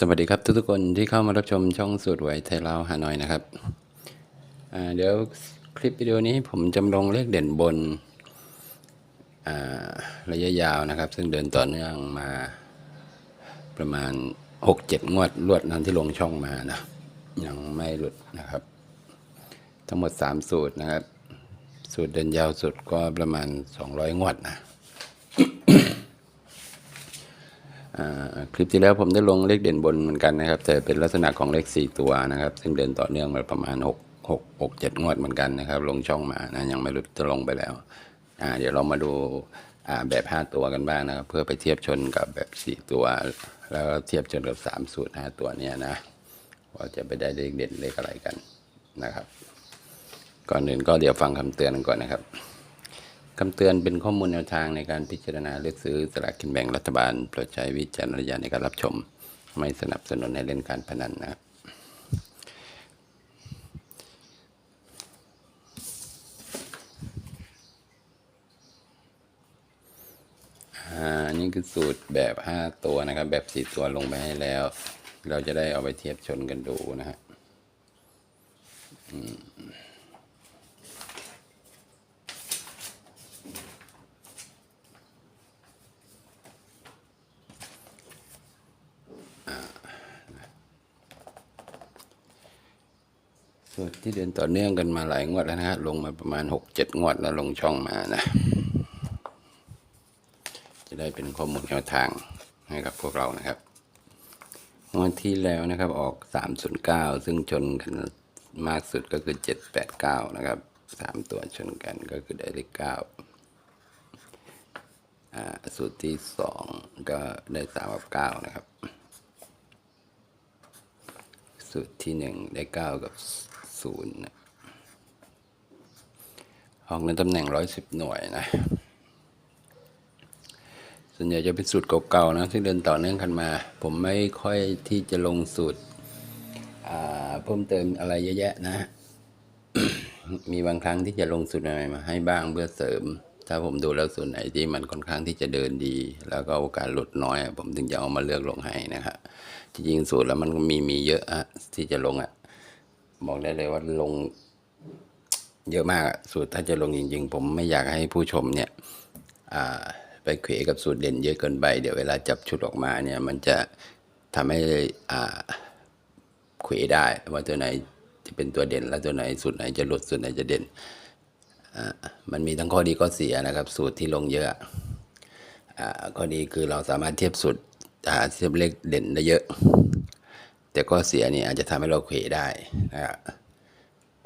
สวัสดีครับทุกๆคนที่เข้ามารับชมช่องสูตรหวยไทยลาวฮานอยนะครับ เดี๋ยวคลิปวิดีโอนี้ผมจำลองเลขเด่นบนระยะยาวนะครับ ซึ่งเดินต่อเนื่องมาประมาณ 6-7 งวดรวดนั้นที่ลงช่องมานะยังไม่หลุดนะครับ ทั้งหมด 3 สูตรนะครับ สูตรเดินยาวสุดก็ประมาณ 200 งวดนะ อ่า คลิปที่แล้วผมได้ลงเลขเด่นบนเหมือนกันนะครับ แต่เป็นลักษณะของเลขสี่ตัวนะครับ ซึ่งเดินต่อเนื่องมาประมาณหกหกหกเจ็ดงวดเหมือนกันนะครับ ลงช่องมานะยังไม่รู้จะลงไปแล้วเดี๋ยวเรามาดูาแบบห้าตัวกันบ้างนะครับ เพื่อไปเทียบชนกับแบบสี่ตัว แล้วเทียบชนกับสามสูตรห้าตัวเนี่ยนะว่าจะไปได้เลขเด่นเลขอะไรกันนะครับ ก่อนอื่นก็เดี๋ยวฟังคำเตือนกันก่อนนะครับ คำเตือนเป็นข้อมูลแนวทางในการพิจารณาเลือกซื้อสลากกินแบ่งรัฐบาล โปรดใช้วิจารณญาณในการรับชม ไม่สนับสนุนให้เล่นการพนันนะครับอ่านี่คือสูตรแบบ 5 ตัวนะครับ แบบ 4 ตัวลงไปให้แล้ว เราจะได้เอาไปเทียบชนกันดูนะฮะ สูตรที่เดินต่อเนื่องกันมาหลายงวดแล้วนะฮะลงมาประมาณหกเจ็ดงวดแล้วลงช่องมานะ จะได้เป็นข้อมูลแนวทางให้กับพวกเรานะครับงวดที่แล้วนะครับออกสามศูนย์เก้าซึ่งชนกันมากสุดก็คือเจ็ดแปดเก้านะครับสามตัวชนกันก็คือได้เลขเก้าอ่าสูตรที่สองก็ได้สามกับเก้านะครับ สูตรที่หนึ่งได้เก้ากับ ศูนย์นะออกในตำแหน่งร้อยสิบหน่วยนะ ส่วนใหญ่จะเป็นสูตรเก่าๆนะที่เดินต่อเนื่องกันมา ผมไม่ค่อยที่จะลงสูตรเพิ่มเติมอะไรเยอะแยะนะ มีบางครั้งที่จะลงสูตรใหม่มาให้บ้างเพื่อเสริม ถ้าผมดูแล้วส่วนไหนที่มันค่อนข้างที่จะเดินดี แล้วก็โอกาสหลุดน้อย ผมถึงจะเอามาเลือกลงให้นะครับจริงๆสูตรแล้วมันมีมีเยอะอะที่จะลงอะ บอกได้เลยว่าลงเยอะมากสูตรถ้าจะลงจริง ๆ ผมไม่อยากให้ผู้ชมเนี่ยไปเขวกับสูตรเด่นเยอะเกินไปเดี๋ยวเวลาจับชุดออกมาเนี่ยมันจะทำให้เขวได้ว่าตัวไหนจะเป็นตัวเด่น แล้วตัวไหนสูตรไหนจะหลุดสูตรไหนจะเด่นมันมีทั้งข้อดีข้อเสียนะครับ สูตรที่ลงเยอะข้อดีคือเราสามารถเทียบสูตรเทียบเลขเด่นได้เยอะ แต่ข้อเสียเนี่ยอาจจะทำให้เราเขวได้นะครับ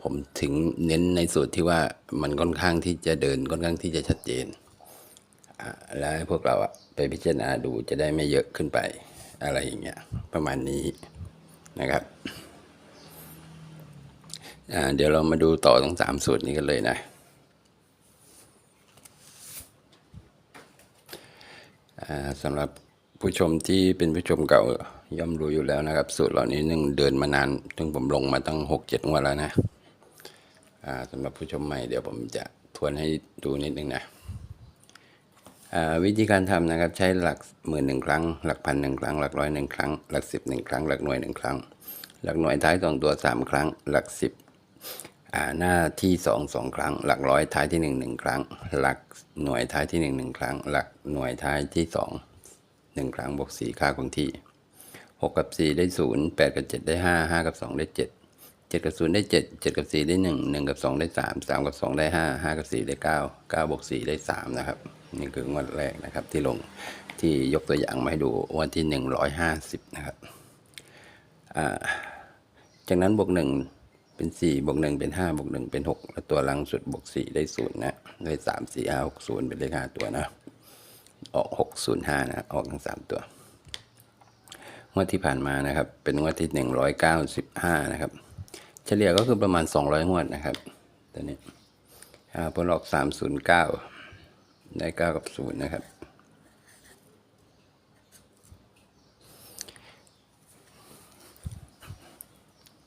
ผมถึงเน้นในสูตรที่ว่ามันค่อนข้างที่จะเดินค่อนข้างที่จะชัดเจนอ่าแล้วให้พวกเราอะไปพิจารณาดูจะได้ไม่เยอะขึ้นไปอะไรอย่างเงี้ยประมาณนี้นะครับอ่าเดี๋ยวเรามาดูต่อตรงสามสูตรนี้กันเลยนะอ่าสำหรับผู้ชมที่เป็นผู้ชมเก่า ย่อมรู้อยู่แล้วนะครับ สูตรเหล่านี้นึ่งเดินมานานถึงผมลงมาตั้งหกเจ็ดงวดแล้วนะสำหรับผู้ชมใหม่เดี๋ยวผมจะทวนให้ดูนิดนึงนะวิธีการทำนะครับใช้หลักหมื่นหนึ่งครั้ง หลักพันหนึ่งครั้ง หลักร้อยหนึ่งครั้ง หลักสิบหนึ่งครั้ง หลักหน่วยหนึ่งครั้ง หลักหน่วยท้ายสองตัวสามครั้ง หลักสิบหน้าที่สองสองครั้ง หลักร้อยท้ายที่หนึ่งหนึ่งครั้ง หลักหน่วยท้ายที่หนึ่งหนึ่งครั้ง หลักหน่วยท้ายที่สองหนึ่งครั้งบวกสี่ค่าคงที่ หกกับสี่ได้ศูนย์แปดกับเจ็ดได้ห้าห้ากับสองได้เจ็ดเจ็ดกับศูนย์ได้เจ็ดเจ็ดกับสี่ได้หนึ่งหนึ่งกับสองได้สามสามกับสองได้ห้าห้ากับสี่ได้เก้าเก้าบวกสี่ได้สามนะครับ นี่คืองวดแรกนะครับที่ลงที่ยกตัวอย่างมาให้ดูวันที่หนึ่งร้อยห้าสิบนะครับจากนั้นบวกหนึ่งเป็นสี่บวกหนึ่งเป็นห้าบวกหนึ่งเป็นหกแล้วตัวหลังสุดบวกสี่ได้ศูนย์นะ ได้สามสี่ห้าหกศูนย์เป็นเลขห้าตัวนะ ออกหกศูนย์ห้านะ ออกทั้งสามตัว งวดที่ผ่านมานะครับ เป็นงวดที่หนึ่งร้อยเก้าสิบห้านะครับ เฉลี่ยก็คือประมาณสองร้อยงวดนะครับตัวนี้อ่าผลออกสามศูนย์เก้าได้เก้ากับศูนย์นะครับ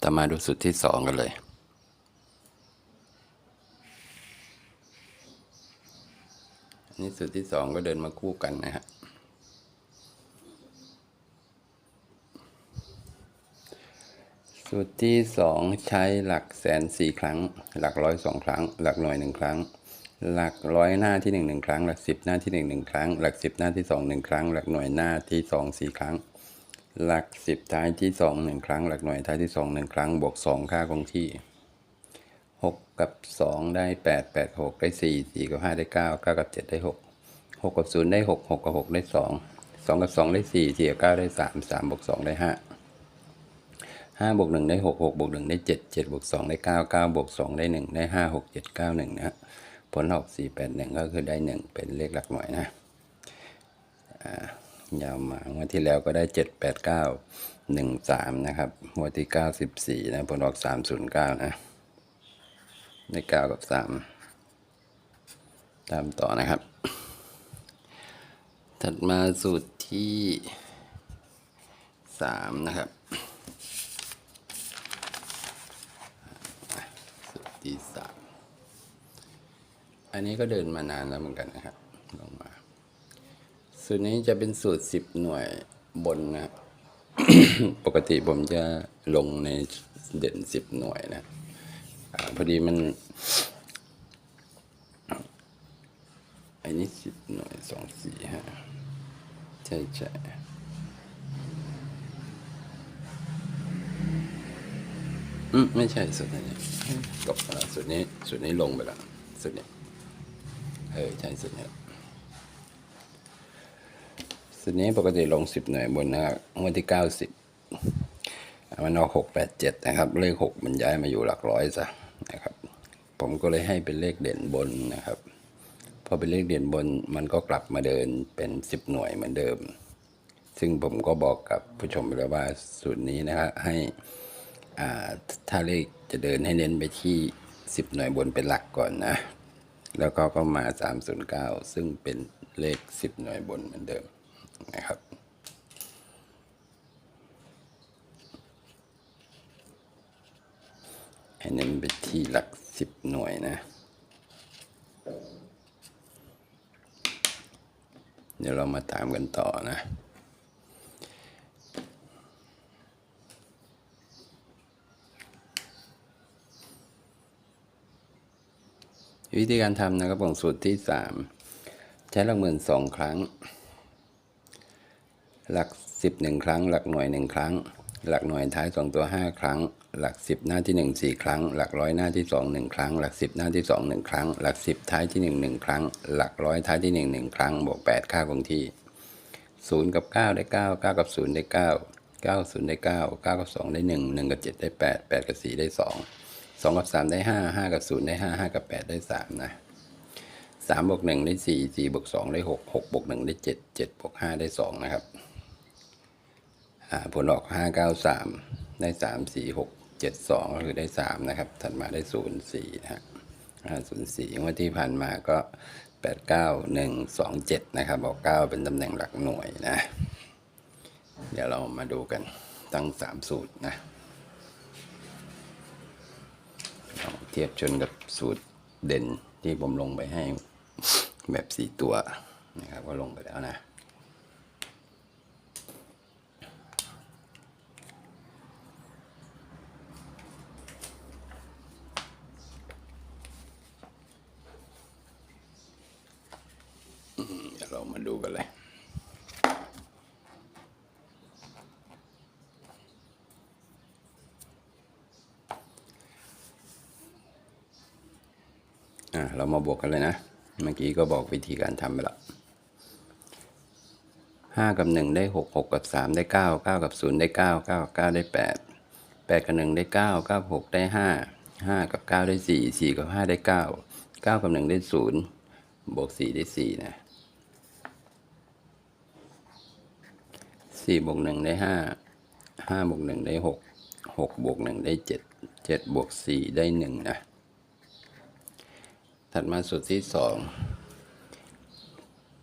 ต่อมาดูสุดที่สองกันเลยอันนี้สุดที่สองก็เดินมาคู่กันนะฮะ สูตรที่สองใช้หลักแสนสี่ครั้ง หลักร้อยสองครั้ง หลักหน่วยหนึ่งครั้ง หลักร้อยหน้าที่หนึ่งหนึ่งครั้ง หลักสิบหน้าที่หนึ่งหนึ่งครั้ง หลักสิบหน้าที่สองหนึ่งครั้ง หลักหน่วยหน้าที่สองสี่ครั้ง หลักสิบท้ายที่สองหนึ่งครั้ง หลักหน่วยท้ายที่สองหนึ่งครั้ง บวกสองค่าคงที่หกกับสองได้แปดแปดหกได้สี่สี่กับห้าได้เก้าเก้ากับเจ็ดได้หกหกกับศูนย์ได้หกหกกับหกได้สองสองกับสองได้สี่สี่กับเก้าได้สามสามบวกสองได้ห้าห้าบวกหนึ่งได้หกหกบวกหนึ่งได้เจ็ดเจ็ดบวกสองได้เก้าเก้าบวกสองได้หนึ่งได้ห้าหกเจ็ดเก้าหนึ่งนะผลออกสี่แปดหนึ่งก็คือได้หนึ่งเป็นเลขหลักหน่วยนะยาวมางวดที่แล้วก็ได้เจ็ดแปดเก้าหนึ่งสามนะครับงวดที่เก้าสิบสี่นะผลออกสามศูนย์เก้านะได้เก้ากับสามตามต่อนะครับ ถัดมาสูตรที่สามนะครับ ตีสามอันนี้ก็เดินมานานแล้วเหมือนกันนะครับลงมา สูตรนี้จะเป็นสูตรสิบหน่วยบนนะปกติผมจะลงในเด่นสิบหน่วยนะอพอดีมันอันนี้สิบหน่วยสองสี่ฮะใช่ใช่ อืมไม่ใช่สูตรนี้กบแล้วสูตรนี้สูตรนี้ลงไปแล้วสูตรนี้เออใช่สูตรนี้สุดนี้ปกติลงสิบหน่วยบนนะครับงวันที่เก้าสิบมันเอาหกแปดเจ็ดนะครับ เลขหกมันย้ายมาอยู่หลักร้อยซะนะครับ ผมก็เลยให้เป็นเลขเด่นบนนะครับ พอเป็นเลขเด่นบนมันก็กลับมาเดินเป็นสิบหน่วยเหมือนเดิม ซึ่งผมก็บอกกับผู้ชมไปแล้วว่าสูตรนี้นะครับให้อ่า ถ้าเลขจะเดินให้เน้นไปที่สิบหน่วยบนเป็นหลักก่อนนะ แล้วก็ก็มา 309 ซึ่งเป็นเลข 10 หน่วยบนเหมือนเดิมนะครับให้เน้นไปที่หลัก 10 หน่วยนะ เดี๋ยวเรามาตามกันต่อนะ วิธีการทำนะครับของสูตรที่สามใช้หลักหมื่นสองครั้ง หลักสิบหนึ่งครั้ง หลักหน่วยหนึ่งครั้ง หลักหน่วยท้ายสองตัวห้าครั้ง หลักสิบหน้าที่หนึ่งสี่ครั้ง หลักร้อยหน้าที่สองหนึ่งครั้ง หลักสิบหน้าที่สองหนึ่งครั้ง หลักสิบท้ายที่หนึ่งหนึ่งครั้ง หลักร้อยท้ายที่หนึ่งหนึ่งครั้งบวกแปดค่าคงที่ศูนย์กับเก้าได้เก้าเก้ากับศูนย์ได้เก้าเก้าศูนย์ได้เก้าเก้ากับสองได้หนึ่งหนึ่งกับเจ็ดได้แปดแปดกับสี่ได้สอง สองกับสามได้ห้าห้ากับศูนย์ได้ห้าห้ากับแปดได้สามนะสามบวกหนึ่งได้สี่สี่บวกสองได้หกหกบวกหนึ่งได้เจ็ดเจ็ดบวกห้าได้สองนะครับผลออกห้าเก้าสามได้สามสี่หกเจ็ดสองก็คือได้สามนะครับ ถัดมาได้ศูนย์สี่นะฮะห้าศูนย์สี่งวดที่ผ่านมาก็แปดเก้าหนึ่งสองเจ็ดนะครับบอกเก้าเป็นตำแหน่งหลักหน่วยนะ เดี๋ยวเรามาดูกันตั้งสามสูตรนะลอง เทียบชนกับสูตรเด่นที่ผมลงไปให้แบบสี่ตัวนะครับก็ลงไปแล้วนะอืมเดี๋ยวเรามาดูกันเลย อะเรามาบวกกันเลยนะ เมื่อกี้ก็บอกวิธีการทำไปล้วห้ากับหนึ่งได้หกหกกับสามได้เก้าเก้ากับศูนย์ได้เก้าเก้ากับเก้าได้แปดแปดกับหนึ่งได้เก้าเก้าหกได้ห้าห้ากับเก้าได้สี่สี่กับห้าได้เก้าเก้ากับหนึ่งได้ศูนย์บวกสี่ได้สี่นะสี่บวกหนึ่งได้ห้าห้าบวกหนึ่งได้หกหกบวกหนึ่งได้เจ็ดเจ็ดบวกสี่ได้หนึ่งนะ ถัดมาสูตรที่สอง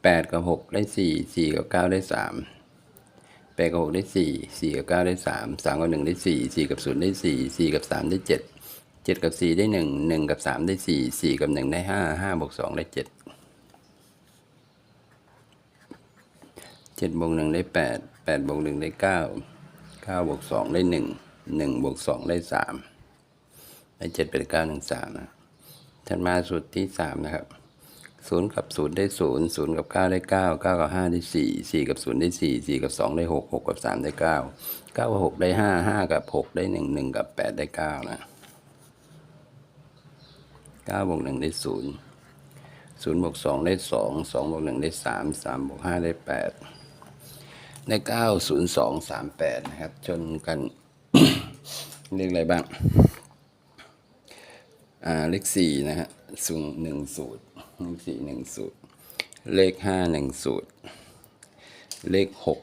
แปดกับหกได้สี่สี่กับเก้าได้สามแปดกับหกได้สี่สี่กับเก้าได้สามสามกับหนึ่งได้สี่สี่กับศูนย์ได้สี่สี่กับสามได้เจ็ดเจ็ดกับสี่ได้หนึ่งหนึ่งกับสามได้สี่สี่กับหนึ่งได้ห้าห้าบวกสองได้เจ็ดเจ็ดบวกหนึ่งได้แปดแปดบวกหนึ่งได้เก้าเก้าบวกสองได้หนึ่งหนึ่งบวกสองได้สามได้เจ็ดเป็นเก้าหนึ่งสามนะ ถัดมาสูตรที่สามนะครับศูนย์กับศูนย์ได้ศูนย์ศูนย์กับเก้าได้เก้าเก้ากับห้าได้สี่สี่กับศูนย์ได้สี่สี่กับสองได้หกหกกับสามได้เก้าเก้ากับหกได้ห้าห้ากับหกได้หนึ่งหนึ่งกับแปดได้เก้านะเก้าบวกหนึ่งได้ศูนย์ศูนย์บวกสองได้สองสองบวกหนึ่งได้สามสามบวกห้าได้แปดได้เก้าศูนย์สองสามแปดนะครับชนกันเลขอะไรบ้าง เลขสี่นะฮะสูงหนึ่งสูตรเลขสี่หนึ่งสูตร เลขห้าหนึ่งสูตร เลขหก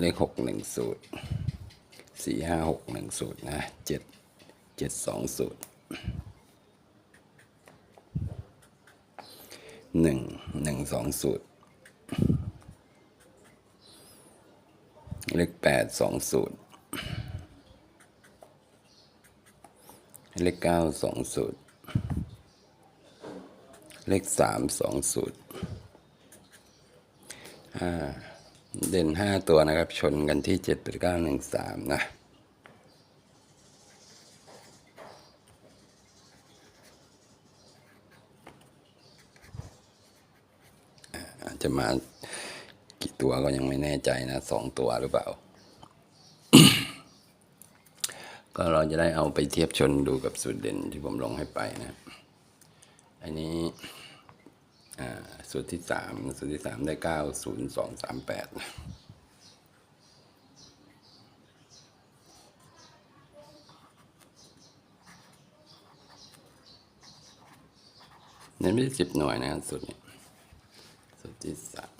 เลขหกหนึ่งสูตรสี่ห้าหกหนึ่งสูตรนะเจ็ดเจ็ดสองสูตรหนึ่งหนึ่งสองสูตร เลขแปดสองสูตร เลขเก้าสองสูตร เลขสามสองสูตรห้าเด่นห้าตัวนะครับ ชนกันที่เจ็ดแปดเก้าหนึ่งสามนะจะมากี่ตัวก็ยังไม่แน่ใจนะสองตัวหรือเปล่า ก็เราจะได้เอาไปเทียบชนดูกับสูตรเด่นที่ผมลงให้ไปนะอันนี้อ่าสูตรที่สามสูตรที่สามได้เก้าศูนย์สองสามแปดเน้นไม่ได้สิบหน่วยนะครับสูตรนี้สูตรที่สาม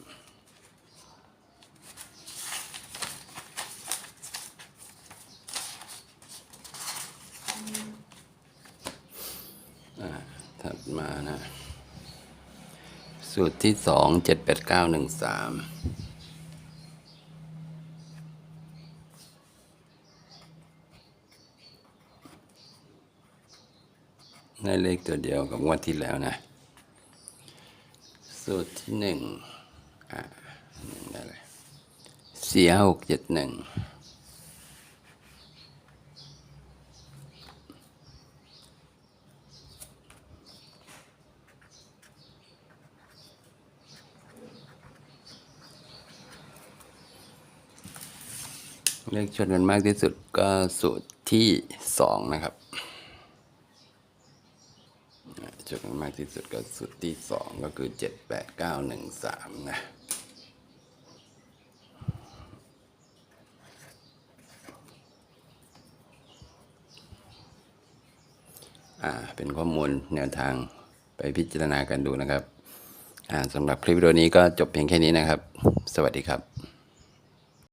ถัดมานะ สูตรที่สองเจ็ดแปดเก้าหนึ่งสามได้เลขตัวเดียวกับงวดที่แล้วนะ สูตรที่หนึ่งอ่าหนึ่งได้เลยสี่ห้าหกเจ็ดหนึ่ง เลขชนกันมากที่สุดก็สูตรที่สองนะครับชนกันมากที่สุดก็สูตรที่สองก็คือเจ็ดแปดเก้าหนึ่งสามนะอ่าเป็นข้อมูลแนวทางไปพิจารณากันดูนะครับอ่าสำหรับคลิปวิดีโอนี้ก็จบเพียงแค่นี้นะครับ สวัสดีครับ